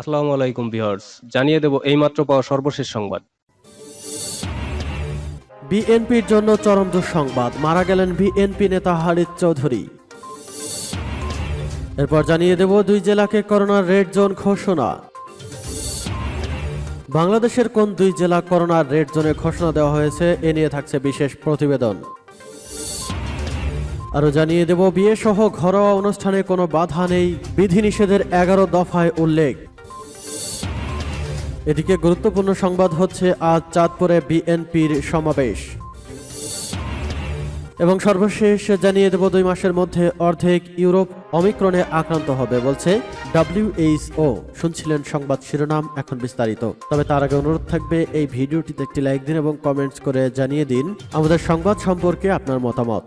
আসসালামু আলাইকুম ভিউয়ার্স, জানিয়ে দেব এইমাত্র পাওয়া সর্বশেষ সংবাদ। বিএনপির জন্য চরম দুঃসংবাদ, মারা গেলেন বিএনপি নেতা হারিদ চৌধুরী। এরপর জানিয়ে দেব দুই জেলাকে করোনার রেড জোন ঘোষণা। বাংলাদেশের কোন দুই জেলা করোনার রেড জোনে ঘোষণা দেওয়া হয়েছে, এ নিয়ে থাকছে বিশেষ প্রতিবেদন। আরও জানিয়ে দেব বিয়ে সহ ঘরোয়া অনুষ্ঠানে কোনো বাধা নেই, বিধিনিষেধের এগারো দফায় উল্লেখ। এদিকে গুরুত্বপূর্ণ সংবাদ হচ্ছে আজ চাঁদপুরে বিএনপির সমাবেশ। এবং সর্বশেষ জানিয়ে দেব দুই মাসের মধ্যে অর্ধেক ইউরোপ অমিক্রণে আক্রান্ত হবে বলছে ডাব্লিউএইচও শুনছিলেন সংবাদ শিরোনাম এখন বিস্তারিত। তবে তার আগে অনুরোধ থাকবে, এই ভিডিওটিতে একটি লাইক দিন এবং কমেন্টস করে জানিয়ে দিন। আমাদের সংবাদ সম্পর্কে আপনার মতামত।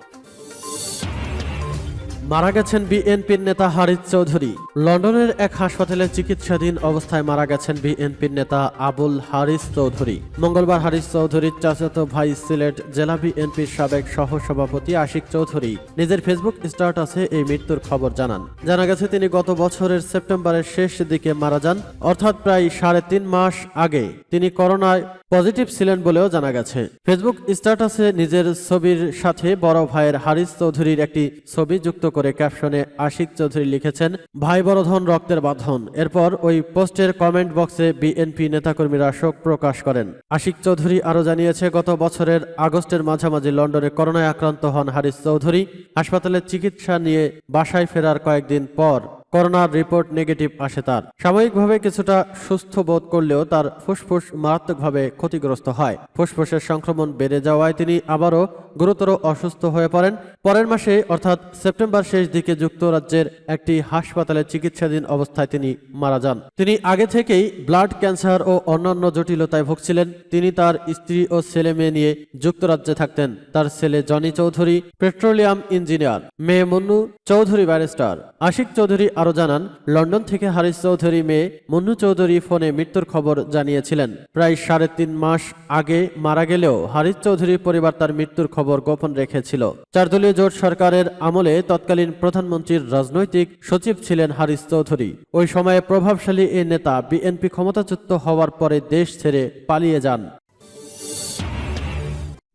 মারা গেছেন বিএনপির নেতা হারিদ চৌধুরী। লন্ডনের এক হাসপাতালে চিকিৎসাধীন অবস্থায় মারা গেছেন বিএনপির নেতা আবুল হারিস চৌধুরী। মঙ্গলবার হারিস চৌধুরীর চাচাতো ভাই সিলেট জেলা বিএনপির সাবেক সহসভাপতি আশিক চৌধুরী নিজের ফেসবুক স্ট্যাটাসে এই মৃত্যুর খবর জানান। জানা গেছে, তিনি গত বছরের সেপ্টেম্বরের শেষ দিকে মারা যান, অর্থাৎ প্রায় সাড়ে তিন মাস আগে। তিনি করোনায় পজিটিভ ছিলেন বলেও জানা গেছে। ফেসবুক স্ট্যাটাসে নিজের ছবির সাথে বড় ভাইয়ের হারিস চৌধুরীর একটি ছবি যুক্ত করে ক্যাপশনে আশিক চৌধুরী লিখেছেন, ভাই বড় ধন, রক্তের বাঁধন। এরপর ওই পোস্টের কমেন্ট বক্সে বিএনপি নেতাকর্মীরা শোক প্রকাশ করেন। আশিক চৌধুরী আরও জানিয়েছে, গত বছরের আগস্টের মাঝামাঝি লন্ডনে করোনায় আক্রান্ত হন হারিস চৌধুরী। হাসপাতালে চিকিৎসা নিয়ে বাসায় ফেরার কয়েকদিন পর করোনার রিপোর্ট নেগেটিভ আসে তার। সাময়িকভাবে কিছুটা সুস্থ বোধ করলেও তার ফুসফুস মারাত্মকভাবে ক্ষতিগ্রস্ত হয়। ফুসফুসের সংক্রমণ বেড়ে যাওয়ায় তিনি আবারও গুরুতর অসুস্থ হয়ে পড়েন। পরের মাসে, অর্থাৎ সেপ্টেম্বর শেষ দিকে যুক্তরাজ্যের একটি হাসপাতালে চিকিৎসাধীন অবস্থায় তিনি মারা যান। তিনি আগে থেকেই ব্লাড ক্যান্সার ও অন্যান্য জটিলতায় ভুগছিলেন। তিনি তার স্ত্রী ও ছেলে মেয়ে নিয়ে যুক্তরাজ্যে থাকতেন। তার ছেলে জনি চৌধুরী, পেট্রোলিয়াম ইঞ্জিনিয়ার। মেয়ে মুন্নু চৌধুরী, ব্যারিস্টার। আশিক চৌধুরী আরও জানান, লন্ডন থেকে হারিস চৌধুরী মেয়ে মুন্নু চৌধুরী ফোনে মৃত্যুর খবর জানিয়েছিলেন। প্রায় সাড়ে তিন মাস আগে মারা গেলেও হারিস চৌধুরী পরিবার তার মৃত্যুর খবর গোপন রেখেছিল। চারদলীয় জোট সরকারের আমলে তৎকালীন প্রধানমন্ত্রীর রাজনৈতিক সচিব ছিলেন হারিস চৌধুরী। ওই সময়ে প্রভাবশালী এ নেতা বিএনপি ক্ষমতাচ্যুত হওয়ার পরে দেশ ছেড়ে পালিয়ে যান।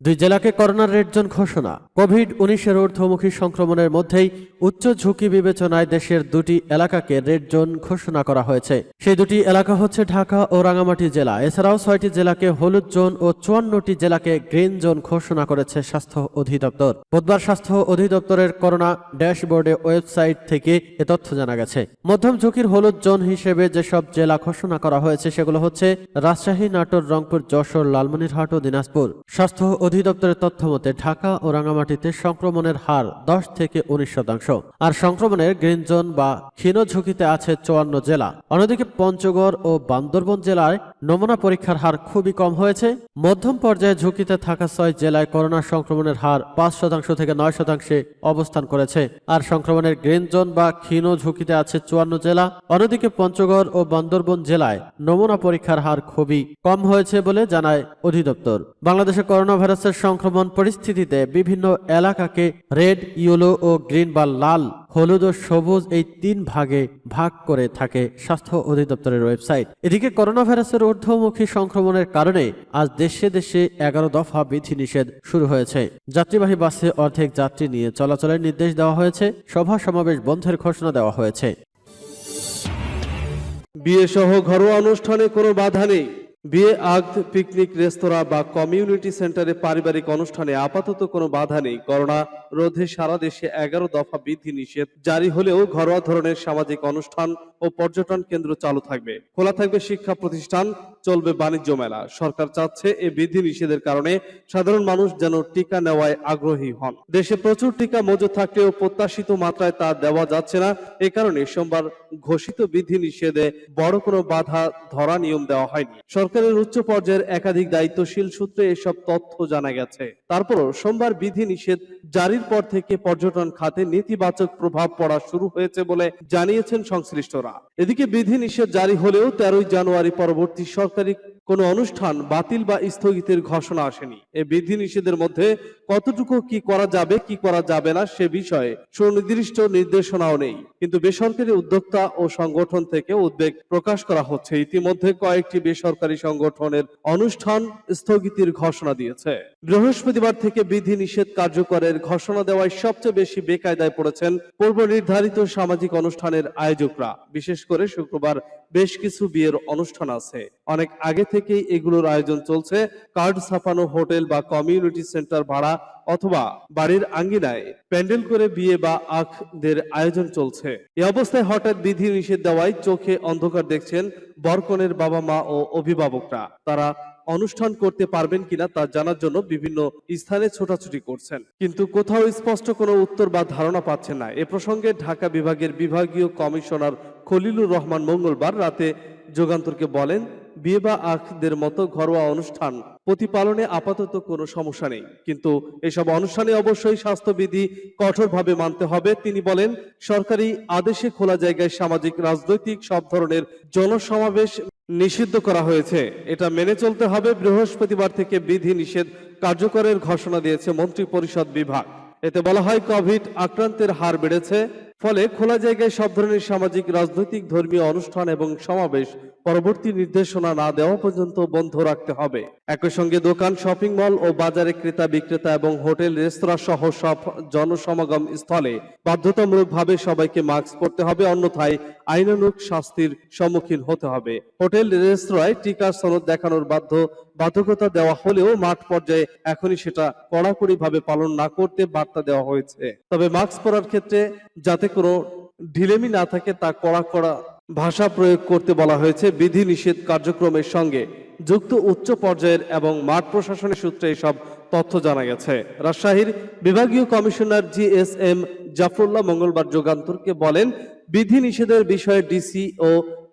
দুই জেলাকে করোনার রেড জোন ঘোষণা। কোভিড উনিশের ঊর্ধ্বমুখী সংক্রমণের মধ্যেই উচ্চ ঝুঁকি বিবেচনায় দেশের দুটি এলাকাকে রেড জোন ঘোষণা করা হয়েছে। সেই দুটি এলাকা হচ্ছে ঢাকা ও রাঙামাটি জেলা। এছাড়াও ছয়টি জেলাকে হলুদ জোন ও চুয়ান্নটি জেলাকে গ্রিন জোন ঘোষণা করেছে স্বাস্থ্য অধিদপ্তর। বুধবার স্বাস্থ্য অধিদপ্তরের করোনা ড্যাশবোর্ডে ওয়েবসাইট থেকে এ তথ্য জানা গেছে। মধ্যম ঝুঁকির হলুদ জোন হিসেবে যেসব জেলা ঘোষণা করা হয়েছে সেগুলো হচ্ছে রাজশাহী, নাটোর, রংপুর, যশোর, লালমনিরহাট ও দিনাজপুর। স্বাস্থ্য অধিদপ্তরের তথ্য মতে, ঢাকা ও রাঙামাটিতে সংক্রমণের হার দশ থেকে উনিশ শতাংশ, আর সংক্রমণের গ্রিন জোন বা ক্ষীণ ঝুঁকিতে আছে চুয়ান্ন জেলা। অন্যদিকে পঞ্চগড় ও বান্দরবন জেলায় নমুনা পরীক্ষার হার খুবই কম হয়েছে। মধ্যম পর্যায়ে ঝুঁকিতে থাকা ছয় জেলায় করোনা সংক্রমণের হার পাঁচ শতাংশ থেকে নয় শতাংশে অবস্থান করেছে। আর সংক্রমণের গ্রিন জোন বা ক্ষীণ ঝুঁকিতে আছে চুয়ান্ন জেলা। অন্যদিকে পঞ্চগড় ও বান্দরবন জেলায় নমুনা পরীক্ষার হার খুবই কম হয়েছে বলে জানায় অধিদপ্তর। বাংলাদেশে করোনা ভাইরাসের সংক্রমণ পরিস্থিতিতে বিভিন্ন এলাকাকে রেড, ইয়েলো ও গ্রিন বা লাল হলুদ ও সবুজ এই তিন ভাগে ভাগ করে থাকে স্বাস্থ্য অধিদপ্তরের ওয়েবসাইট। এদিকে করোনা ভাইরাসের ঊর্ধ্বমুখী সংক্রমণের কারণে আজ দেশে দেশে এগারো দফা বিধিনিষেধ শুরু হয়েছে। যাত্রীবাহী বাসে অর্ধেক যাত্রী নিয়ে চলাচলের নির্দেশ দেওয়া হয়েছে। সভা সমাবেশ বন্ধের ঘোষণা দেওয়া হয়েছে। বিয়ে সহ ঘরোয়া অনুষ্ঠানে কোনো বাধা নেই। বিয়ে আগ পিকনিক রেস্তোরাঁ বা কমিউনিটি সেন্টারে পারিবারিক অনুষ্ঠানে আপাতত কোনো বাধা নেই। করোনা রোধে সারা দেশে এগারো দফা বিধি নিষেধ জারি হলেও ঘরোয়া ধরনের সামাজিক অনুষ্ঠান ও পর্যটন কেন্দ্র চালু থাকবে। খোলা থাকবে শিক্ষা প্রতিষ্ঠান, চলবে বাণিজ্য মেলা। সরকার চাচ্ছে এই বিধি নিষেধের কারণে সাধারণ মানুষ যেন টিকা নেওয়ায় আগ্রহী হন। দেশে প্রচুর টিকা মজুদ থাকলেও প্রত্যাশিত মাত্রায় তা দেওয়া যাচ্ছে না। এ কারণে সোমবার ঘোষিত বিধি নিষেধে বড় কোনো বাধা ধরা নিয়ম দেওয়া হয়নি। সরকারের উচ্চ পর্যায়ের একাধিক দায়িত্বশীল সূত্রে এসব তথ্য জানা গেছে। তারপরও সোমবার বিধি নিষেধ জারির পর থেকে পর্যটন খাতে নেতিবাচক প্রভাব পড়া শুরু হয়েছে বলে জানিয়েছেন সংশ্লিষ্টরা। এদিকে বিধি নিষেধ জারি হলেও তেরোই জানুয়ারি পরবর্তী সরকারি কোনো অনুষ্ঠান বাতিল বা স্থগিতের ঘোষণা আসেনি। এই বিধি নিষেধের মধ্যে কতটুকু কি করা যাবে, কি করা যাবে না সে বিষয়ে সুনির্দিষ্ট নির্দেশনাও নেই। কিন্তু বেসরকারি উদ্যোক্তা ও সংগঠন থেকে উদ্বেগ প্রকাশ করা হচ্ছে। ইতিমধ্যে কয়েকটি বেসরকারি সংগঠনের অনুষ্ঠান স্থগিতির ঘোষণা দিয়েছে। বৃহস্পতিবার থেকে বিধি নিষেধ কার্যকরের ঘোষণা দেওয়ায় সবচেয়ে বেশি বেকায়দায় পড়েছেন পূর্ব নির্ধারিত সামাজিক অনুষ্ঠানের আয়োজকরা। বিশেষ করে শুক্রবার বেশ কিছু বিয়ের অনুষ্ঠান আছে। অনেক আগে থেকেই এগুলোর আয়োজন চলছে, কার্ড ছাপানো হোটেল বা কমিউনিটি সেন্টার ভাড়া অথবা বাড়ির আঙ্গিনায়। প্যান্ডেল করে বিয়ে বা আখদের আয়োজন চলছে। এই অবস্থায় হঠাৎ বিধি নিষেধ দেওয়ায় চোখে অন্ধকার দেখছেন বরকনের বাবা মা ও অভিভাবকরা। তারা অনুষ্ঠান করতে পারবেন কিনা তা জানার জন্য বিভিন্ন স্থানে ছোটাছুটি করছেন। কিন্তু কোথাও স্পষ্ট কোনো উত্তর বা ধারণা পাচ্ছেন না। এ প্রসঙ্গে ঢাকা বিভাগের বিভাগীয় কমিশনার খলিলুর রহমান মঙ্গলবার রাতে যোগান্তরকে বলেন, বিয়ে বা আখদের মতো ঘরোয়া অনুষ্ঠান প্রতিপালনে আপাতত কোনো সমস্যা নেই। কিন্তু এসব অনুষ্ঠানে অবশ্যই স্বাস্থ্যবিধি কঠোরভাবে মানতে হবে। তিনি বলেন, সরকারি আদেশে খোলা জায়গায় সামাজিক, রাজনৈতিক সব ধরনের জনসমাবেশ নিষিদ্ধ করা হয়েছে। এটা মেনে চলতে হবে। বৃহস্পতিবার থেকে বিধি নিষেধ কার্যকরের ঘোষণা দিয়েছে মন্ত্রী পরিষদ বিভাগ। এতে বলা হয়, কোভিড আক্রান্তের হার বেড়েছে। ফলে খোলা জায়গায় সব ধরনের সামাজিক রাজনৈতিক ধর্মীয় অনুষ্ঠান এবং সমাবেশ পরবর্তী নির্দেশনা না দেওয়া পর্যন্ত বন্ধ রাখতে হবে। একই সঙ্গে দোকান, শপিং মল ও বাজারে ক্রেতা, বিক্রেতা এবং হোটেল, রেস্তোরাঁ সহ সব জনসমাগম স্থলে বাধ্যতামূলকভাবে সবাইকে মাস্ক পরতে হবে, অন্যথায় আইনানুগ শাস্তির সম্মুখীন হতে হবে। হোটেল, রেস্তোরাঁয় টিকা সনদ দেখানোর বাধ্য বাধ্যকতা দেওয়া হলেও মাঠ পর্যায়ে এখনই সেটা কড়াকড়িভাবে পালন না করতে বার্তা দেওয়া হয়েছে। তবে মাস্ক পরার ক্ষেত্রে যাতে কোনো ঢিলেমি না থাকে, তা কড়া কড়া ভাষা প্রয়োগ করতে বলা হয়েছে বিধি নিষেধ কার্যক্রমের সঙ্গে। যুক্ত উচ্চ পর্যায়ের এবং মাঠ প্রশাসনের সূত্রে এসব তথ্য জানা গেছে। রাজশাহীর বিভাগীয় commissioner G S M Jafrullah মঙ্গলবার যোগান্তরকে বলেন বিধি নিষেধের বিষয়ে ডিসি ও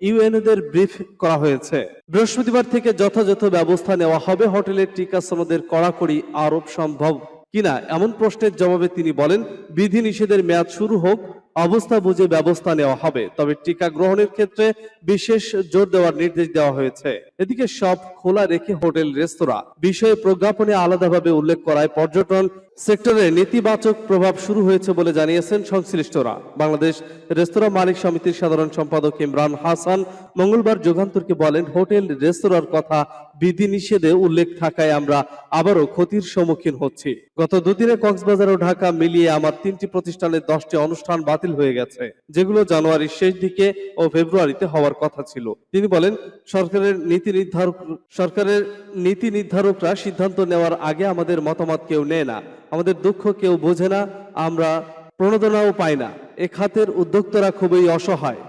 ইউএনওদের ব্রিফ করা হয়েছে। বৃহস্পতিবার থেকে যথাযথ ব্যবস্থা নেওয়া হবে। হোটেলের টিকা সনদের কড়াকড়ি আরোপ সম্ভব কিনা এমন প্রশ্নের জবাবে তিনি বলেন বিধি নিষেধের মেয়াদ শুরু হোক অবস্থা বুঝে ব্যবস্থা নেওয়া হবে। তবে টিকা গ্রহণের ক্ষেত্রে বিশেষ জোর দেওয়ার নির্দেশ দেওয়া হয়েছে। এদিকে সব খোলা রেখে হোটেল, রেস্তোরাঁ বিষয়ে প্রজ্ঞাপনে আলাদাভাবে উল্লেখ করায় পর্যটন সেক্টরে নেতিবাচক প্রভাব শুরু হয়েছে বলে জানিয়েছেন সংশ্লিষ্টরা। বাংলাদেশ রেস্তোরাঁ মালিক সমিতির সাধারণ সম্পাদক ইমরান হাসান মঙ্গলবার যুগান্তরকে বলেন, হোটেল, রেস্তোরাঁর কথা বিধি নিষেধে উল্লেখ থাকায় আমরা আবারও ক্ষতির সম্মুখীন হচ্ছি। গত দুদিনে কক্সবাজার ও ঢাকা মিলিয়ে আমার তিনটি প্রতিষ্ঠানের দশটি অনুষ্ঠান বাতিল হয়ে গেছে, যেগুলো জানুয়ারির শেষ দিকে ও ফেব্রুয়ারিতে হওয়ার কথা ছিল। তিনি বলেন, সরকারের নীতি নির্ধারক, সরকারের নীতি নির্ধারকরা সিদ্ধান্ত নেওয়ার আগে আমাদের মতামত কেউ নেয় না। আমাদের দুঃখ কেউ বোঝে না, আমরা প্রণোদনাও পাই না। এ খাতের উদ্যোক্তারা খুবই অসহায়।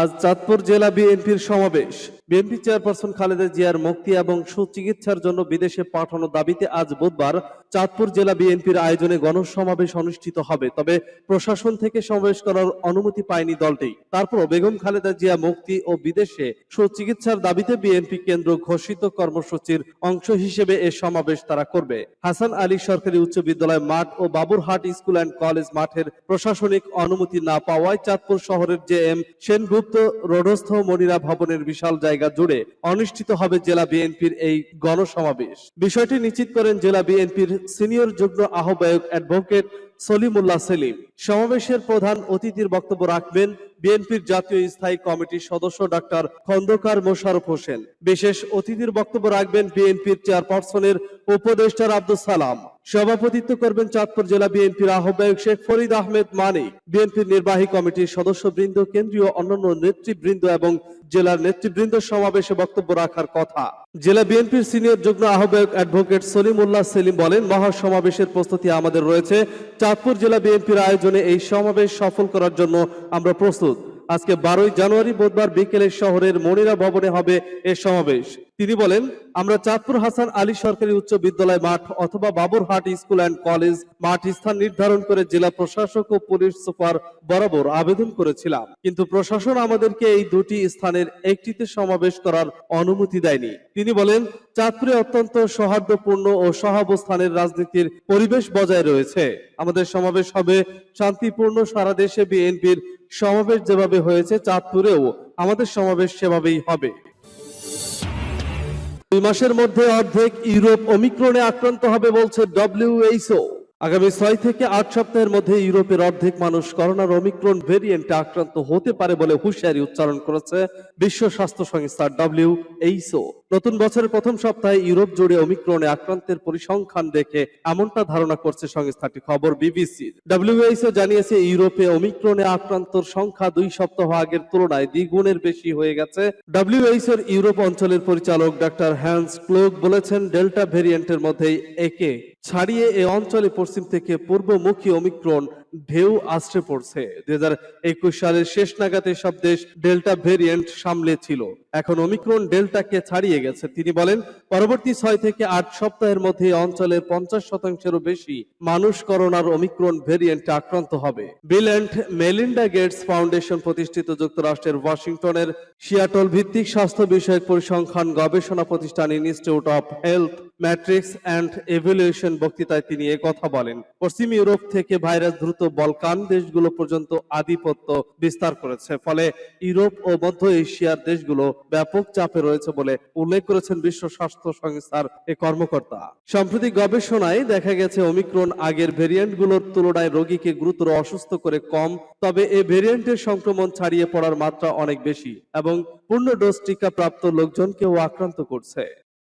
আজ চাঁদপুর জেলা বিএনপির সমাবেশ। বিএনপি চেয়ারপারসন খালেদা জিয়ার মুক্তি এবং সুচিকিৎসার জন্য বিদেশে পাঠানোর দাবিতে আজ বুধবার চাঁদপুর জেলা বিএনপির আয়োজনে গণসমাবেশ অনুষ্ঠিত হবে। তবে প্রশাসন থেকে সমাবেশ করার অনুমতি পায়নি দলটি। তারপরও বেগম খালেদা জিয়া মুক্তি ও বিদেশে সুচিকিৎসার দাবিতে বিএনপি কেন্দ্র ঘোষিত কর্মসূচির অংশ হিসেবে এ সমাবেশ তারা করবে। হাসান আলী সরকারি উচ্চ বিদ্যালয় মাঠ ও বাবুরহাট স্কুল অ্যান্ড কলেজ মাঠের প্রশাসনিক অনুমতি না পাওয়ায় চাঁদপুর শহরের জে এম সেনগুপ্ত রোডস্থ মনিরা ভবনের বিশাল জায়গা জুড়ে অনুষ্ঠিত হবে জেলা বিএনপির এই গণসমাবেশ। বিষয়টি নিশ্চিত করেন জেলা বিএনপির সিনিয়র যুগ্ম আহ্বায়ক অ্যাডভোকেট সলিমুল্লাহ সেলিম। সমাবেশের প্রধান অতিথির বক্তব্য রাখবেন বিএনপির জাতীয় স্থায়ী কমিটির সদস্য ডাক্তার খন্দকার মোশারফ হোসেন। বিশেষ অতিথির বক্তব্য রাখবেন বিএনপির চেয়ারপারসনের উপদেষ্টার আব্দুল সালাম। সভাপতিত্ব করবেন চাঁদপুর জেলা বিএনপির আহ্বায়ক শেখ ফরিদ আহমেদ মানিক। বিএনপির নির্বাহী কমিটির সদস্যবৃন্দ, কেন্দ্রীয় অন্যান্য নেতৃবৃন্দ এবং জেলার নেতৃবৃন্দ সমাবেশে বক্তব্য রাখার কথা। জেলা বিএনপির সিনিয়র যুগ্ম আহ্বায়ক অ্যাডভোকেট সলিমুল্লাহ সেলিম বলেন মহা সমাবেশের প্রস্তুতি আমাদের রয়েছে। চাঁদপুর জেলা বিএনপির আয়োজনে এই সমাবেশ সফল করার জন্য আমরা প্রস্তুত। আজকে বারোই জানুয়ারি বুধবার বিকেলে শহরের মনিরা ভবনে হবে এ সমাবেশ। তিনি বলেন, আমরা চাঁদপুর হাসান আলী সরকারি উচ্চ বিদ্যালয় মাঠ অথবা বাবুরহাট স্কুল অ্যান্ড কলেজ মাঠ স্থান নির্ধারণ করে জেলা প্রশাসক ও পুলিশ সুপার বরাবর আবেদন করেছিলাম। কিন্তু প্রশাসন আমাদেরকে এই দুটি স্থানের একটিতে সমাবেশ করার অনুমতি দেয়নি। তিনি বলেন, চাঁদপুরে অত্যন্ত সৌহার্দ্যপূর্ণ ও সহাবস্থানের রাজনীতির পরিবেশ বজায় রয়েছে। আমাদের সমাবেশ হবে শান্তিপূর্ণ সারা দেশে বিএনপির সমাবেশ যেভাবে হয়েছে, চাঁদপুরেও আমাদের সমাবেশ সেভাবেই হবে। দুই মাসের মধ্যে অর্ধেক ইউরোপ অমিক্রণে আক্রান্ত হবে বলছে ডব্লিউএইচও আগামী ছয় থেকে আট সপ্তাহের মধ্যে ইউরোপের অর্ধেক মানুষ করোনার অমিক্রণ ভেরিয়েন্টে আক্রান্ত হতে পারে বলে হুঁশিয়ারি উচ্চারণ করেছে বিশ্ব স্বাস্থ্য সংস্থা ডব্লিউএইচও নতুন বছরের প্রথম সপ্তাহে ইউরোপ জুড়ে অমিক্রণে আক্রান্তের পরিসংখ্যান দেখে এমনটা ধারণা করছে সংস্থাটি, খবর বিবিসির। ডব্লিউএইচও জানিয়েছে, ইউরোপে অমিক্রণে আক্রান্তর সংখ্যা দুই সপ্তাহ আগের তুলনায় দ্বিগুণের বেশি হয়ে গেছে। ডব্লিউএইচওর ইউরোপ অঞ্চলের পরিচালক ডাক্তার হ্যান্স ক্লোক বলেছেন, ডেল্টা ভেরিয়েন্টের মধ্যেই একে ছাড়িয়ে এ অঞ্চলে পশ্চিম থেকে পূর্বমুখী অমিক্রণ ঢেউ আশ্রে পড়ছে। দুই হাজার একুশ সালের শেষ নাগাদ এসব দেশ ডেল্টা ভেরিয়েন্ট সামলে ছিল এখন অমিক্রণ ডেল্টাকে ছাড়িয়ে গেছে। তিনি বলেন, পরবর্তী ছয় থেকে আট সপ্তাহের মধ্যে অঞ্চলের পঞ্চাশ শতাংশেরও বেশি মানুষ করোনার অমিক্রণ ভেরিয়েন্টে আক্রান্ত হবে। Bill and Melinda Gates foundation প্রতিষ্ঠিত যুক্তরাষ্ট্রের ওয়াশিংটনের সিয়াটল ভিত্তিক স্বাস্থ্য বিষয়ক পরিসংখ্যান গবেষণা প্রতিষ্ঠান institute of health metrics and evaluation বক্তৃতায় তিনি কথা বলেন। পশ্চিম ইউরোপ থেকে ভাইরাস দ্রুত বলকান দেশগুলো পর্যন্ত আধিপত্য বিস্তার করেছে। ফলে ইউরোপ ও মধ্য এশিয়ার দেশগুলো ব্যাপক চাপে রয়েছে বলে উল্লেখ করেছেন বিশ্ব স্বাস্থ্য সংস্থার এ কর্মকর্তা। সম্প্রতি গবেষণায় দেখা গেছে অমিক্রণ আগের ভেরিয়েন্টগুলোর তুলনায় রোগীকে গুরুতর অসুস্থ করে কম, তবে এ ভেরিয়েন্টের সংক্রমণ ছাড়িয়ে পড়ার মাত্রা অনেক বেশি এবং পূর্ণ ডোজ টিকা প্রাপ্ত লোকজনকেও আক্রান্ত করছে।